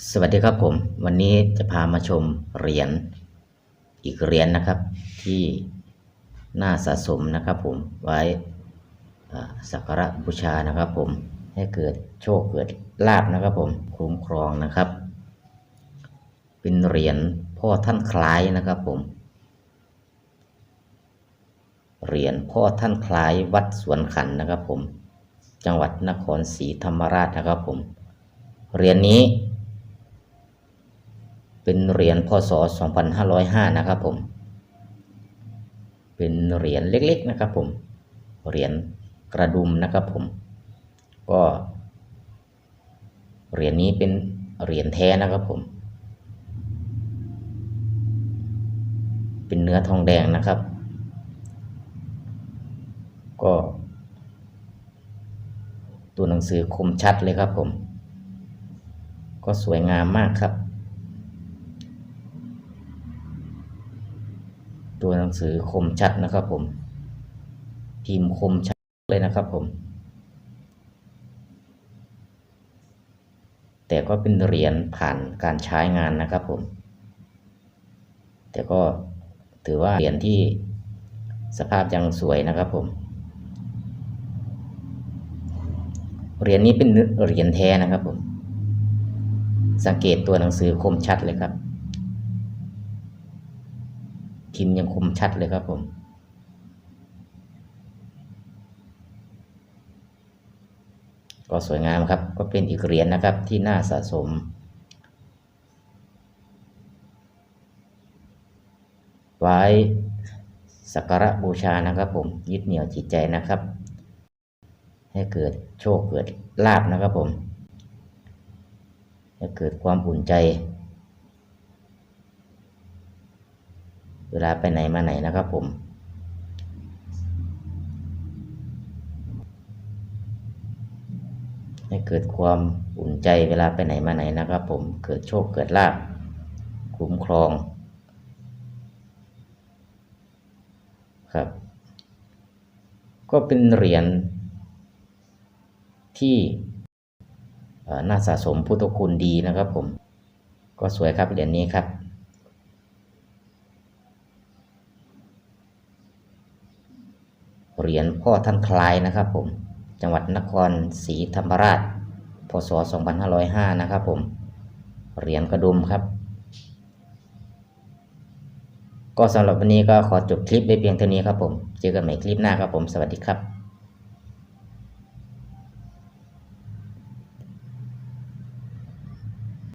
สวัสดีครับผม วันนี้จะพามาชมเหรียญอีกเหรียญนะครับที่น่าสะสมนะครับผมไว้สักการะบูชานะครับผมให้เกิดโชคเกิดลาบนะครับผมคุ้มครองนะครับ เป็นเหรียญพ่อท่านคล้ายนะครับผมเหรียญพ่อท่านคล้ายวัดสวนขันนะครับผม จังหวัดนครศรีธรรมราชนะครับผมเหรียญนี้ เป็นเหรียญพศ 2505 นะครับผม เป็นเหรียญเล็กๆนะครับผม เหรียญกระดุมนะครับผม ก็ เหรียญนี้เป็นเหรียญแท้นะครับผม เป็นเนื้อทองแดงนะครับ ก็ ตัวหนังสือคมชัดเลยครับผม ก็สวยงามมากครับ ตัวหนังสือคมชัดนะครับผม พิมพ์คมชัดเลยนะครับผม แต่ก็เป็นเหรียญผ่านการใช้งานนะครับผม แต่ก็ถือว่าเหรียญที่สภาพยังสวยนะครับผม เหรียญนี้เป็นเหรียญแท้นะครับผม สังเกตตัวหนังสือคมชัดเลยครับ พิมพ์ยังคมชัดเลยครับผมก็สวยงามครับ ก็เป็นอีกเหรียญนะครับที่น่าสะสม ไว้สักการะบูชานะครับผมยึดเหนี่ยวจิตใจนะครับ ให้เกิดโชคเกิดลาบนะครับผม ให้เกิดความอุ่นใจ เวลาไปไหนมาไหนนะครับผม ให้เกิดความอุ่นใจเวลาไปไหนมาไหนนะครับผม เกิดโชคเกิดลาบคุ้มครอง ครับ ก็เป็นเหรียญที่น่าสะสมพุทธคุณดีนะครับผม ก็สวยครับเหรียญนี้ครับ เหรียญพ่อท่านคลายนะครับผมจังหวัดนครศรีธรรมราช พศ 2505 นะครับผมเหรียญกระดุมครับ ก็สำหรับวันนี้ก็ขอจบคลิปไว้เพียงเท่านี้ครับผม เจอกันใหม่คลิปหน้าครับผม สวัสดีครับ